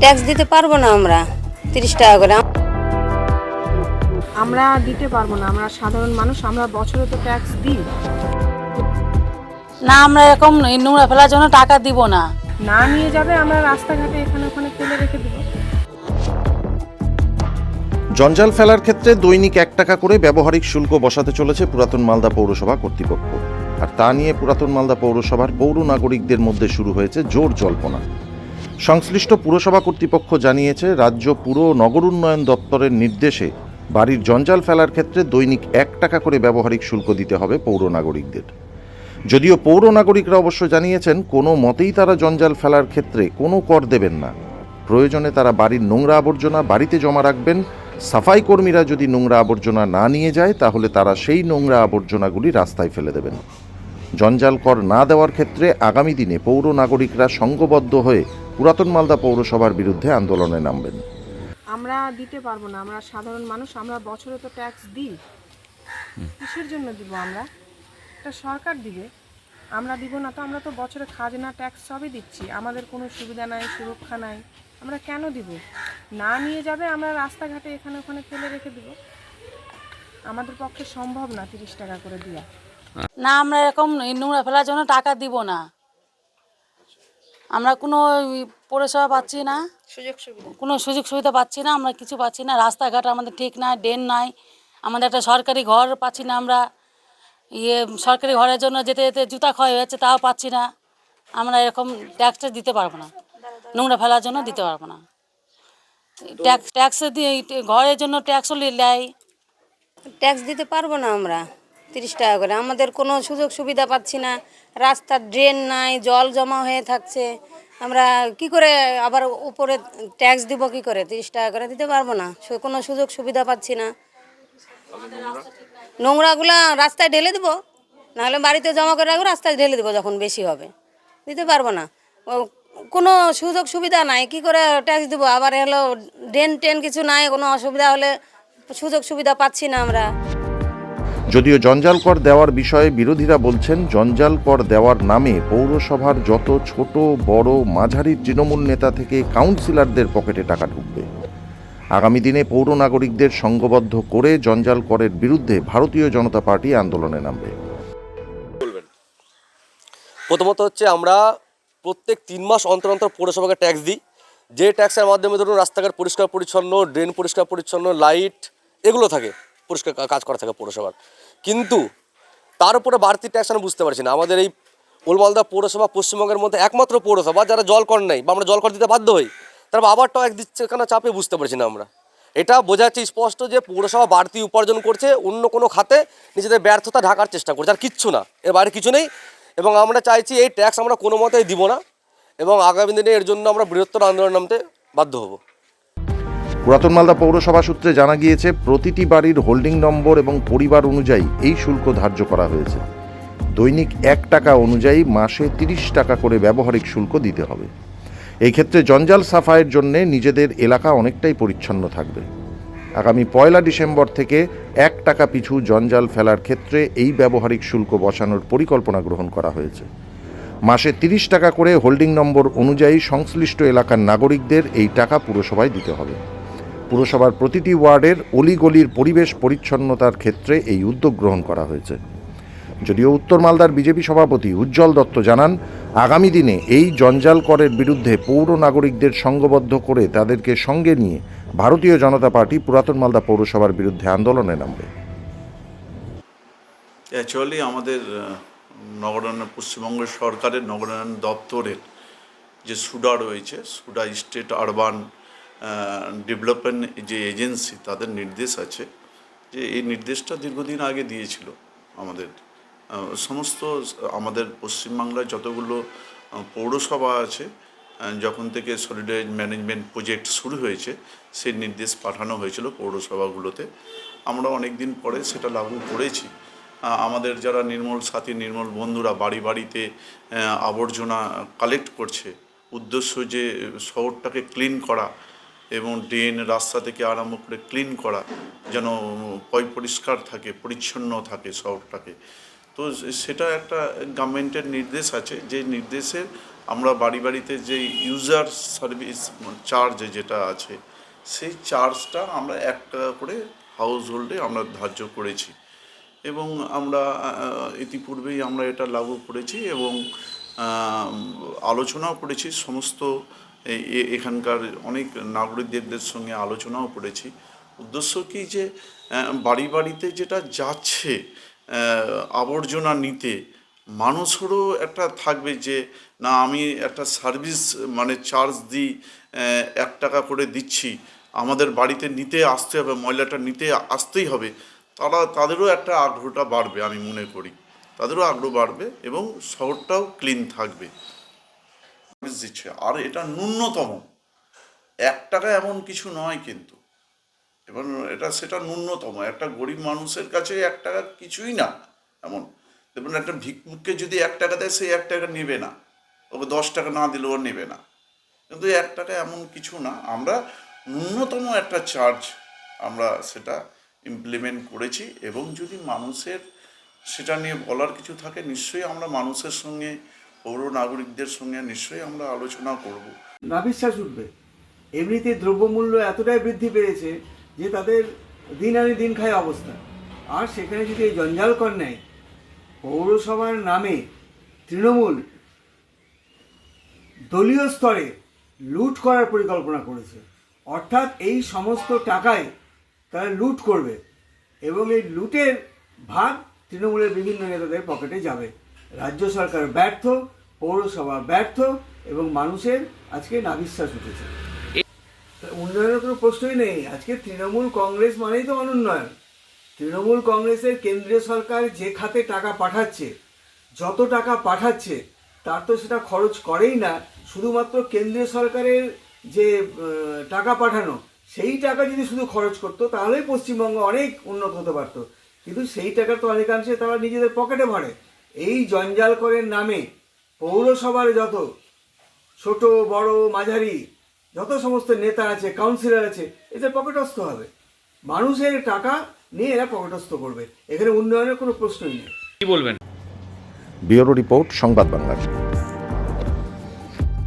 Tax দিতে পারব না আমরা। তিরিশ টাকা করে। আমরা দিতে পারব না আমরা সাধারণ মানুষ আমরা বছরে তো ট্যাক্স দিই। না আমরা এরকম এই নোংরা ফেলার জন্য টাকা দিব না। না নিয়ে যাবে আমরা রাস্তাঘাটে এখানে ওখানে ফেলে রেখে দেবো। জঞ্জাল ফেলার ক্ষেত্রে দৈনিক এক টাকা করে ব্যবহারিক শুল্ক বসাতে চলেছে পুরাতন মালদা পৌরসভা কর্তৃপক্ষ। আর তা নিয়ে পুরাতন মালদা পৌরসভার পৌর নাগরিকদের মধ্যে শুরু হয়েছে জোর জল্পনা। সংশ্লিষ্ট পুরসভা কর্তৃপক্ষ জানিয়েছে, রাজ্য পুর নগর উন্নয়ন দপ্তরের নির্দেশে বাড়ির জঞ্জাল ফেলার ক্ষেত্রে দৈনিক এক টাকা করে ব্যবহারিক শুল্ক দিতে হবে পৌর নাগরিকদের। যদিও পৌর নাগরিকরা অবশ্য জানিয়েছেন, কোনো মতেই তারা জঞ্জাল ফেলার ক্ষেত্রে কোনো কর দেবেন না। প্রয়োজনে তারা বাড়ির নোংরা আবর্জনা বাড়িতে জমা রাখবেন। সাফাই কর্মীরা যদি নোংরা আবর্জনা না নিয়ে যায়, তাহলে তারা সেই নোংরা আবর্জনাগুলি রাস্তায় ফেলে দেবেন। জঞ্জাল কর না দেওয়ার ক্ষেত্রে আগামী দিনে পৌর নাগরিকরা সংঘবদ্ধ হয়ে পুরাতন মালদা পৌরসভার বিরুদ্ধে আন্দোলনে নামবেন। আমরা দিতে পারব না আমরা সাধারণ মানুষ আমরা বছরে তো ট্যাক্স দিই। কিসের জন্য দিব আমরা? এটা সরকার দিবে। আমরা দিব না তো আমরা তো বছরে খাজনা ট্যাক্স সবই দিচ্ছি। আমাদের কোনো সুবিধা নাই সুরক্ষা নাই। আমরা কেন দিব? না নিয়ে যাবে আমরা রাস্তাঘাটে এখানে ওখানে ফেলে রেখে দিব। আমাদের পক্ষে সম্ভব না তিরিশ টাকা করে দেওয়া না আমরা এরকম এই নোংরা ফেলার জন্য টাকা দিব না। আমরা কোনো পরিষেবা পাচ্ছি না। সুযোগ সুবিধা। কোনো সুযোগ সুবিধা পাচ্ছি না আমরা কিছু পাচ্ছি না। রাস্তাঘাট আমাদের ঠিক নাই ড্রেন নাই। আমাদের একটা সরকারি ঘর পাচ্ছি না আমরা। ইয়ে সরকারি ঘরের জন্য যেতে যেতে জুতা ক্ষয় হয়েছে তাও পাচ্ছি না। আমরা এরকম ট্যাক্সটা দিতে পারব না। নোংরা ফেলার জন্য দিতে পারব না। ট্যাক্স ট্যাক্স দিয়ে ঘরের জন্য ট্যাক্সও নেয় ট্যাক্স দিতে পারব না আমরা তিরিশ টাকা করে। আমাদের কোনো সুযোগ সুবিধা পাচ্ছি না। রাস্তার ড্রেন নাই, জল জমা হয়ে থাকছে। আমরা কি করে আবার উপরে ট্যাক্স দিব কি করে? তিরিশ টাকা করে দিতে পারব না। কোনো সুযোগ সুবিধা পাচ্ছি না। নোংরাগুলা রাস্তায় ঢেলে দেবো, নাহলে বাড়িতে জমা করে রাখব, রাস্তায় ঢেলে দেবো যখন বেশি হবে। দিতে পারব না। কোনো সুযোগ সুবিধা নাই, কি করে ট্যাক্স দেবো? আবার হলো ড্রেন টেন কিছু নাই, কোনো অসুবিধা হলে সুযোগ সুবিধা পাচ্ছি না আমরা। যদিও জঞ্জাল কর দেওয়ার বিষয়ে বিরোধীরা বলছেন, জঞ্জাল কর দেওয়ার নামে পৌরসভার যত ছোট, বড়, মাঝারি তৃণমূল নেতা থেকে কাউন্সিলরদের পকেটে টাকা ঢুকবে। আগামী দিনে পৌর নাগরিকদের সংঘবদ্ধ করে জঞ্জাল করের বিরুদ্ধে ভারতীয় জনতা পার্টি আন্দোলনে নামবে। প্রথমত হচ্ছে আমরা প্রত্যেক তিন মাস অন্তর অন্তর পৌরসভাকে ট্যাক্স দিই। যে ট্যাক্সের মাধ্যমে ধরুন রাস্তাঘাট পরিষ্কার পরিচ্ছন্ন ড্রেন পরিষ্কার পরিচ্ছন্ন লাইট এগুলো থাকে। পরিষ্কার কাজ করা থাকে পৌরসভার। কিন্তু তার উপরে বাড়তি ট্যাক্স আমি বুঝতে পারছি না। আমাদের এই ওলমালদা পৌরসভা পশ্চিমবঙ্গের মধ্যে একমাত্র পৌরসভা, যারা জল কর নেই বা আমরা জল কর দিতে বাধ্য হই তারপর আবার ট্যাক্স দিচ্ছে কেন চাপে বুঝতে পারছি না আমরা। এটা বোঝাচ্ছে স্পষ্ট যে পৌরসভা বাড়তি উপার্জন করছে, অন্য কোনো খাতে নিজেদের ব্যর্থতা ঢাকার চেষ্টা করছে। আর কিচ্ছু না, এর বাইরে কিছু নেই। এবং আমরা চাইছি এই ট্যাক্স আমরা কোনো মতেই দিব না। এবং আগামী দিনে এর জন্য আমরা বৃহত্তর আন্দোলন নামতে বাধ্য হব। পুরাতন মালদা পৌরসভা সূত্রে জানা গিয়েছে, প্রতিটি বাড়ির হোল্ডিং নম্বর এবং পরিবার অনুযায়ী এই শুল্ক ধার্য করা হয়েছে। দৈনিক এক টাকা অনুযায়ী মাসে তিরিশ টাকা করে ব্যবহারিক শুল্ক দিতে হবে। এই ক্ষেত্রে জঞ্জাল সাফাইয়ের জন্য নিজেদের এলাকা অনেকটাই পরিচ্ছন্ন থাকবে। আগামী পয়লা ডিসেম্বর থেকে এক টাকা পিছু জঞ্জাল ফেলার ক্ষেত্রে এই ব্যবহারিক শুল্ক বসানোর পরিকল্পনা গ্রহণ করা হয়েছে। মাসে তিরিশ টাকা করে হোল্ডিং নম্বর অনুযায়ী সংশ্লিষ্ট এলাকার নাগরিকদের এই টাকা পুরসভায় দিতে হবে। পুরসভার প্রতিটি ওয়ার্ডের অলিগলির পরিবেশ পরিচ্ছন্নতার ক্ষেত্রে এই উদ্যোগ গ্রহণ করা হয়েছে। যদিও উত্তর মালদার বিজেপি সভাপতি উজ্জ্বল দত্ত জানান, আগামী দিনে এই জঞ্জাল করের বিরুদ্ধে পৌর নাগরিকদের সংঘবদ্ধ করে তাদেরকে সঙ্গে নিয়ে ভারতীয় জনতা পার্টি পুরাতন মালদা পৌরসভার বিরুদ্ধে আন্দোলনে নামবে। অ্যাকচুয়ালি আমাদের নগরায়ণ, পশ্চিমবঙ্গ সরকারের নগরায়ণ দপ্তরের যে সুডা রয়েছে, সুডা স্টেট আরবান ডেভেলপমেন্ট যে এজেন্সি, তাদের নির্দেশ আছে যে এই নির্দেশটা দীর্ঘদিন আগে দিয়েছিল আমাদের। সমস্ত আমাদের পশ্চিমবাংলায় যতগুলো পৌরসভা আছে যখন থেকে সলিডাইজ ম্যানেজমেন্ট প্রজেক্ট শুরু হয়েছে, সেই নির্দেশ পাঠানো হয়েছিল পৌরসভাগুলোতে। আমরা অনেক দিন পরে সেটা লাগু করেছি। আমাদের যারা নির্মল সাথী, নির্মল বন্ধুরা বাড়ি বাড়িতে আবর্জনা কালেক্ট করছে, উদ্দেশ্য যে শহরটাকে ক্লিন করা এবং ড্রেন রাস্তা থেকে আরম্ভ করে ক্লিন করা, যেন পরিষ্কার থাকে, পরিচ্ছন্ন থাকে শহরটাকে। তো সেটা একটা গভর্নমেন্টের নির্দেশ আছে। যে নির্দেশের আমরা বাড়ি বাড়িতে যে ইউজার সার্ভিস চার্জ যেটা আছে, সেই চার্জটা আমরা এক টাকা করে হাউস হোল্ডে আমরা ধার্য করেছি। এবং আমরা ইতিপূর্বেই আমরা এটা লাগু করেছি এবং আলোচনাও করেছি সমস্ত এখানকার অনেক নাগরিকদের সঙ্গে আলোচনাও করেছি। উদ্দেশ্য কি যে বাড়ি বাড়িতে যেটা যাচ্ছে আবর্জনা নিতে, মানুষেরও একটা থাকবে যে, না, আমি একটা সার্ভিস মানে চার্জ দিই এক টাকা করে দিচ্ছি, আমাদের বাড়িতে নিতে আসতে হবে, ময়লাটা নিতে আসতেই হবে, তারা, তাদেরও একটা আগ্রহটা বাড়বে, আমি মনে করি। তাদেরও আগ্রহ বাড়বে এবং শহরটাও ক্লিন থাকবে। সার্ভিস দিচ্ছে আর এটা ন্যূনতম। এক টাকা এমন কিছু নয় কিন্তু। এবং এটা সেটা ন্যূনতম। একটা গরিব মানুষের কাছে এক টাকা কিছুই না এমন। দেখুন, একটা ভিক্ষুককে যদি এক টাকা দেয়, সে এক টাকা নেবে না। ওকে দশ টাকা না দিলেও নেবে না। কিন্তু এক টাকা এমন কিছু না। আমরা ন্যূনতম একটা চার্জ আমরা সেটা ইমপ্লিমেন্ট করেছি। এবং যদি মানুষের সেটা নিয়ে বলার কিছু থাকে, নিশ্চয়ই আমরা মানুষের সঙ্গে পৌর নাগরিকদের সঙ্গে নিশ্চয়ই আমরা আলোচনা করব। না বিশ্বাস উঠবে। এমনিতে দ্রব্যমূল্য এতটাই বৃদ্ধি পেয়েছে যে তাদের দিন আনি দিন খায় অবস্থা। আর সেখানে যদি এই জঞ্জাল নেয় পৌরসভার নামে তৃণমূল দলীয় স্তরে লুট করার পরিকল্পনা করেছে, অর্থাৎ এই সমস্ত টাকায় তারা লুট করবে এবং এই লুটের ভাগ তৃণমূলের বিভিন্ন নেতাদের পকেটে যাবে। রাজ্য সরকার ব্যর্থ, পৌরসভা ব্যর্থ এবং মানুষের আজকে নাবিশ্বাস উঠেছে। উন্নয়নের কোনো প্রশ্নই নেই। আজকে তৃণমূল কংগ্রেস মানেই তো অনুন্নয়ন। তৃণমূল কংগ্রেসের কেন্দ্রীয় সরকার যে খাতে টাকা পাঠাচ্ছে, যত টাকা পাঠাচ্ছে, তার তো সেটা খরচ করেই না। শুধুমাত্র কেন্দ্রীয় সরকারের যে টাকা পাঠানো, সেই টাকা যদি শুধু খরচ করতো, তাহলেই পশ্চিমবঙ্গ অনেক উন্নত হতে পারতো। কিন্তু সেই টাকা তো অনেকাংশে তারা নিজেদের পকেটে ভরে। এই জঞ্জাল করের নামে পৌরসভার যত ছোট বড় মাঝারি যত সমস্ত নেতা আছে কাউন্সিলর আছে এদের পকেটস্থ হবে। মানুষের টাকা নিয়ে এরা পকেটস্থ করবে। এখানে উন্নয়নের কোনো প্রশ্নই নেই। কি বলবেন? ব্যুরো রিপোর্ট সংবাদ বাংলা।